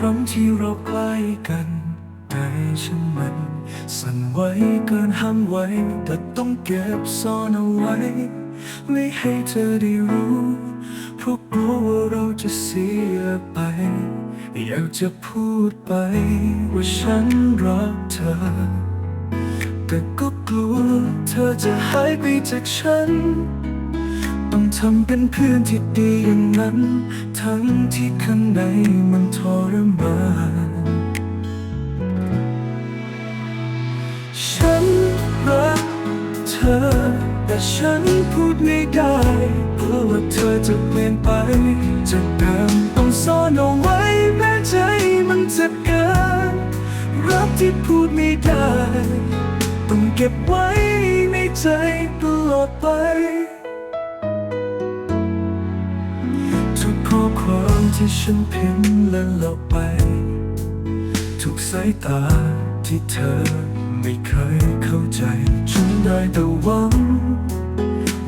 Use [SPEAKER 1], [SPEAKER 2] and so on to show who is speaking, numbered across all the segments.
[SPEAKER 1] ครั้งที่เราใกล้กันใจฉันมัน สั่นไหวเกินห้ามไว้ แต่ต้องเก็บซ่อนเอาไว้ ไม่ให้เธอได้รู้เพราะกลัวว่าเราจะเสียไป อยากจะพูดไป ว่าฉันรักเธอ แต่ก็กลัวเธอจะหายไปจากฉันต้องทำเป็นเพื่อนที่ดีอย่างนั้น ทั้งที่ข้างในมันทร อ แต่ฉันพูดไม่ได้กลัวว่าเธอจะเปลี่ยนไปจากเดิมต้องซ่อนเอาไว้แม้ใจมันเจ็บเกินรักที่พูดไม่ได้ต้องเก็บไว้ในใจตลอดไป ทุกข้อความที่ฉันพิมพ์และลบไป ทุกสายตาที่เธอ ไม่เคยเข้าใจ ฉันได้แต่หวัง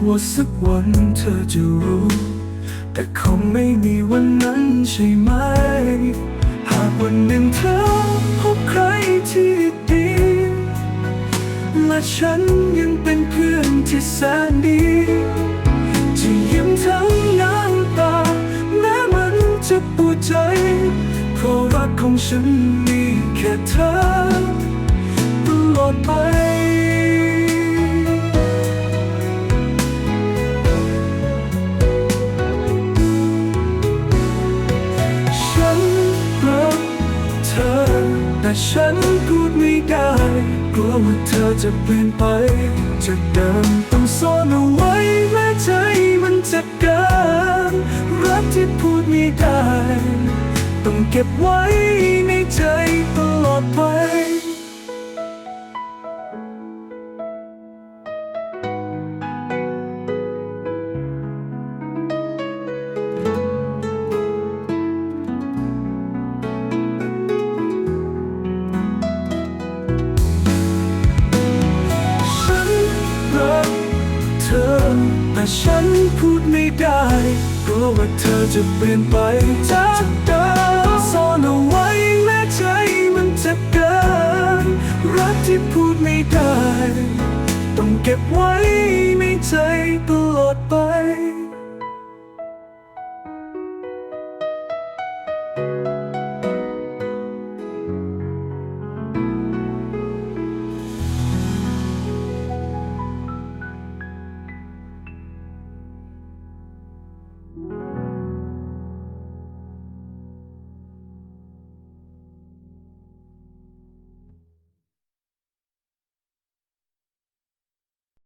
[SPEAKER 1] ว่าสักวันเธอจะรู้ แต่คงไม่มีวันนั้นใช่ไหม หากวันหนึ่งเธอพบใครที่ดี และฉันยังเป็นเพื่อนที่แสนดีที่ยิ้มทั้งน้ำตา แม้มันจะปวดใจเพราะรักของฉันมีแค่เธอตลอ ดไปฉันรักเธอ แต่ฉันพูดไม่ได้ กลัวว่าเธอจะเปลี่ยนไป จากเดิมต้องซ่อนเอาไว้แม้ใจมันเจ็บเกินรักที่พูดไม่ได้ ต้องเก็บไว้ แต่ฉันพูดไม่ได้กลัวว่าเธอจะเปลี่ยนไปจากเดิมซ่อนเอาไว้แม้ใจมันจะเกินรักที่พูดไม่ได้ ต้องเก็บไว้ในใจตลอดไป